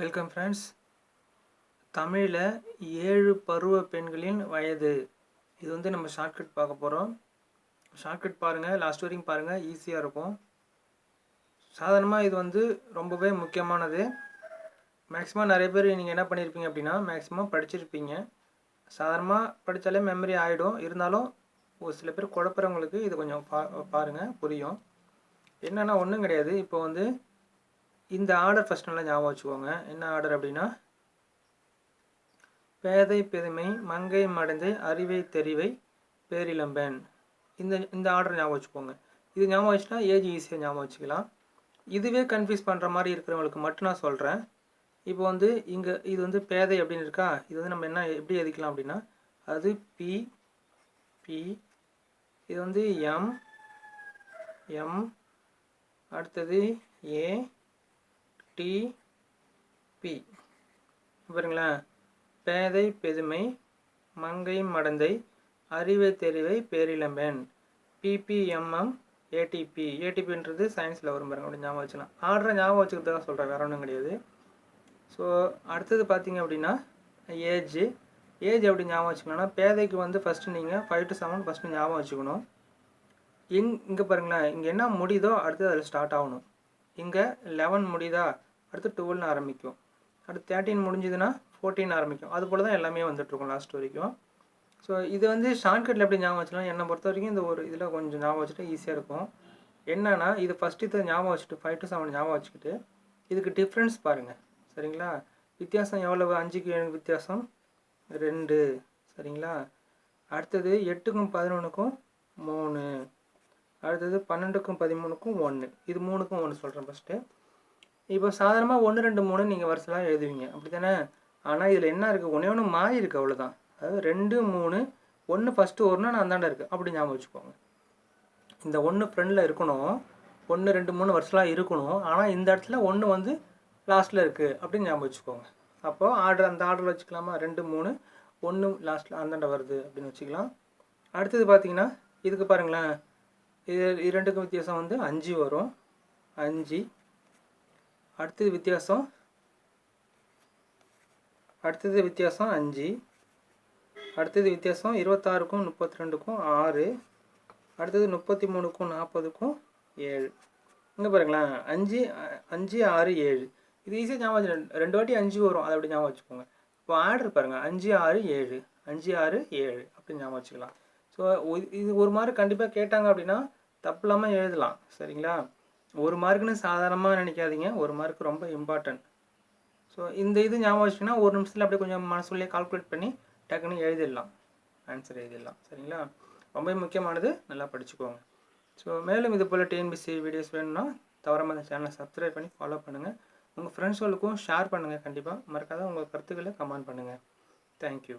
Welcome friends தமிழில் ஏழு பருவ பெண்களின் வயது. இது வந்து நம்ம ஷார்ட்கட் பார்க்க போகிறோம் ஷார்ட்கட் பாருங்கள் லாஸ்ட் வரைக்கும் பாருங்கள் ஈஸியாக இருக்கும். சாதாரணமாக இது வந்து ரொம்பவே முக்கியமானது. மேக்ஸிமம் நிறைய பேர் நீங்கள் என்ன பண்ணியிருப்பீங்க அப்படின்னா மேக்ஸிமம் படிச்சிருப்பீங்க. சாதாரணமாக படித்தாலே மெமரி ஆகிடும் இருந்தாலும் ஒரு சில பேர் குழப்புறவங்களுக்கு இது கொஞ்சம் பா பாருங்கள் புரியும். என்னென்னா ஒன்றும் கிடையாது. இப்போ வந்து இந்த ஆர்டர் ஃபஸ்ட் நல்லா ஞாபகம் வச்சுக்கோங்க. என்ன ஆர்டர் அப்படின்னா பேதை பெருமை மங்கை மடந்தை அறிவை தெரிவை பேரிளம்பேன் இந்த இந்த ஆர்டர் ஞாபகம் வச்சுக்கோங்க. இது ஞாபகம் வச்சுன்னா ஏஜ் ஈஸியாக ஞாபகம் வச்சுக்கலாம். இதுவே கன்ஃபியூஸ் பண்ணுற மாதிரி இருக்கிறவங்களுக்கு மட்டும் நான் சொல்கிறேன் இப்போ வந்து இங்கே இது வந்து பேதை அப்படின்னு இருக்கா? இது வந்து நம்ம என்ன எப்படி எதிக்கலாம் அப்படின்னா அது பி பி இது வந்து எம் எம் அடுத்தது ஏ டிபி பாருங்களா பாருங்களேன் பேதை பெருமை மங்கை மடந்தை அறிவை தெரிவை பேரிளம்பேன் பிபிஎம்எம் ஏடிபி ஏடிபின்றது சயின்ஸில் வரும் பாருங்க அப்படி ஞாபகம் வச்சுக்கலாம். ஆர்டரை ஞாபகம் வச்சுக்கிறதுக்காக சொல்கிறேன் வேற ஒன்றும் கிடையாது. ஸோ அடுத்தது பார்த்தீங்க அப்படின்னா ஏஜ் ஏஜ் எப்படி ஞாபகம் வச்சுக்கணும்னா பேதைக்கு வந்து ஃபஸ்ட்டு நீங்கள் ஃபைவ் டு செவன் ஃபஸ்ட்டு ஞாபகம் வச்சுக்கணும். இங் இங்கே பாருங்களேன் இங்கே என்ன முடியுதோ அடுத்தது அதில் ஸ்டார்ட் ஆகணும். இங்கே லெவன் முடியுதா? அடுத்து டுவெல்னு ஆரம்பிக்கும். அடுத்து தேர்ட்டின் முடிஞ்சதுன்னா ஃபோர்டீன் ஆரம்பிக்கும். அது போல் தான் எல்லாமே வந்துட்டுருக்கும் லாஸ்ட் வரைக்கும். ஸோ இது வந்து ஷார்ட்கட்டில் எப்படி ஞாபகம் வச்சுக்கலாம்? என்னை பொறுத்த வரைக்கும் இந்த ஒரு இதில் கொஞ்சம் ஞாபகம் வச்சுட்டு ஈஸியாக இருக்கும். என்னன்னா இது ஃபஸ்ட்டு இதை ஞாபகம் வச்சுட்டு ஃபைவ் டு செவன் ஞாபகம் வச்சுக்கிட்டு இதுக்கு டிஃப்ரென்ஸ் பாருங்கள் சரிங்களா? வித்தியாசம் எவ்வளவு? அஞ்சுக்கு ஏழுக்கு வித்தியாசம். ரெண்டு. சரிங்களா? அடுத்தது எட்டுக்கும் பதினொன்றுக்கும் மூணு. அடுத்தது பன்னெண்டுக்கும் பதிமூணுக்கும் ஒன்று இது மூணுக்கும் ஒன்று சொல்கிறேன் ஃபஸ்ட்டு இப்போ சாதாரணமாக ஒன்று ரெண்டு மூணு நீங்கள் வருஷலாம் எழுதுவீங்க. அப்படி தானே ஆனால் இதில் என்ன இருக்குது ஒன்றே ஒன்று மாறி இருக்குது அவ்வளோதான் அதாவது ரெண்டு மூணு ஒன்று ஃபஸ்ட்டு ஒன்றுனா நான் அந்தாண்ட இருக்குது அப்படி ஞாபகம் வச்சுக்கோங்க. இந்த ஒன்று ஃப்ரெண்டில் இருக்கணும். ஒன்று ரெண்டு மூணு வருஷம்லாம் இருக்கணும். ஆனால் இந்த இடத்துல ஒன்று வந்து லாஸ்ட்டில் இருக்குது அப்படின்னு ஞாபகம் வச்சுக்கோங்க. அப்போது ஆர்டர் அந்த ஆர்டர் வச்சுக்கலாமா? ரெண்டு மூணு ஒன்று லாஸ்ட்டில் அந்தாண்ட வருது அப்படின்னு வச்சுக்கலாம். அடுத்தது பார்த்தீங்கன்னா இதுக்கு பாருங்களேன். இது இரண்டுக்கும் வித்தியாசம் வந்து அஞ்சு வரும். அஞ்சு அடுத்தது வித்தியாசம். அடுத்தது வித்தியாசம் அஞ்சு. அடுத்தது வித்தியாசம் இருபத்தாறுக்கும் முப்பத்தி ரெண்டுக்கும் ஆறு. அடுத்தது முப்பத்தி மூணுக்கும் நாற்பதுக்கும் ஏழு. இங்கே பாருங்களேன். அஞ்சு அஞ்சு ஆறு ஏழு. இது ஈஸியாக ஞாபகம் வச்சு ரெண்டு வாட்டி அஞ்சு வரும். அதை அப்படி ஞாபகம் வச்சுக்கோங்க. இப்போ ஆர்டர் பாருங்கள் அஞ்சு ஆறு ஏழு. அஞ்சு ஆறு ஏழு. அப்படின்னு ஞாபகம் வச்சுக்கலாம். ஸோ இது ஒரு மாதிரி கண்டிப்பாக கேட்டாங்க அப்படின்னா தப்பு இல்லாமல் எழுதலாம். சரிங்களா? ஒரு மார்க்குன்னு சாதாரணமாக நினைக்காதீங்க. ஒரு மார்க் ரொம்ப இம்பார்ட்டன்ட் ஸோ இந்த இது ஞாபகம் வச்சுன்னா ஒரு நிமிஷத்தில் அப்படியே கொஞ்சம் மனசுள்ளே கால்குலேட் பண்ணி டக்குன்னு எழுதிடலாம். ஆன்சர் எழுதிடலாம். சரிங்களா? ரொம்ப முக்கியமானது. நல்லா படிச்சுக்கோங்க. ஸோ மேலும் இது போல் டிஎன்பிசி வீடியோஸ் வேணும்னா தவறாமல் அந்த சேனலை சப்ஸ்கிரைப் பண்ணி ஃபாலோ பண்ணுங்கள் உங்கள் ஃப்ரெண்ட்ஸ்களுக்கும் ஷேர் பண்ணுங்கள் கண்டிப்பாக மறக்காத உங்கள் கருத்துக்களை கமெண்ட் பண்ணுங்கள் தேங்க்யூ